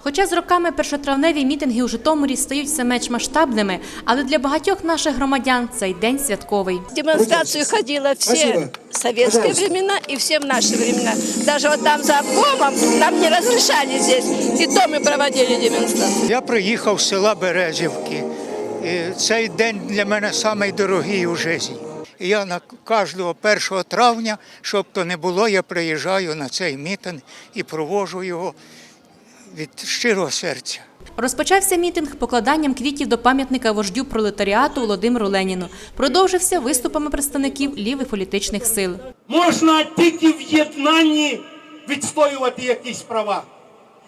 Хоча з роками першотравневі мітинги у Житомирі стають все менш масштабними, але для багатьох наших громадян цей день святковий. В демонстрацию ходила советские Пожалуйста. времена и все в наши времена. Даже вот там за обкомом нам не разрешали здесь. И то мы проводили демонстрацию. Я приїхав з села Березівки. І цей день для мене найдорогий у житті. Я на кожного 1 травня, щоб то не було, я приїжджаю на цей мітинг і провожу його від щирого серця. Розпочався мітинг покладанням квітів до пам'ятника вождю пролетаріату Володимиру Леніну. Продовжився виступами представників лівих політичних сил. можна тільки в єднанні відстоювати якісь права.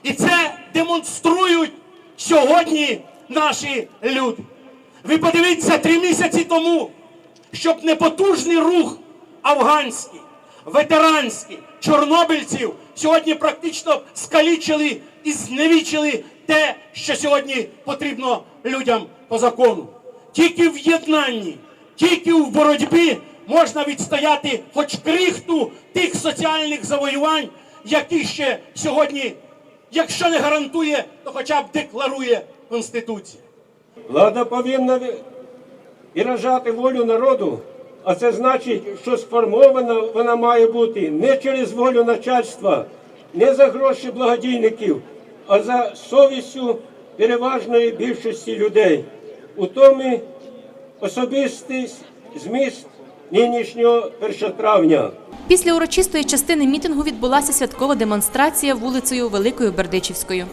І це демонструють сьогодні наші люди. Ви подивіться три місяці тому, щоб не потужний рух афганський, ветеранський, чорнобильців сьогодні практично скалічили і зневічили те, що сьогодні потрібно людям по закону. Тільки в єднанні, тільки в боротьбі можна відстояти хоч крихту тих соціальних завоювань, які ще сьогодні, якщо не гарантує, то хоча б декларує Конституція. Влада повинна виражати волю народу, а це значить, що сформована вона має бути не через волю начальства, не за гроші благодійників, а за совістю переважної більшості людей. У тому особистий зміст нинішнього 1 травня. Після урочистої частини мітингу відбулася святкова демонстрація вулицею Великою Бердичівською.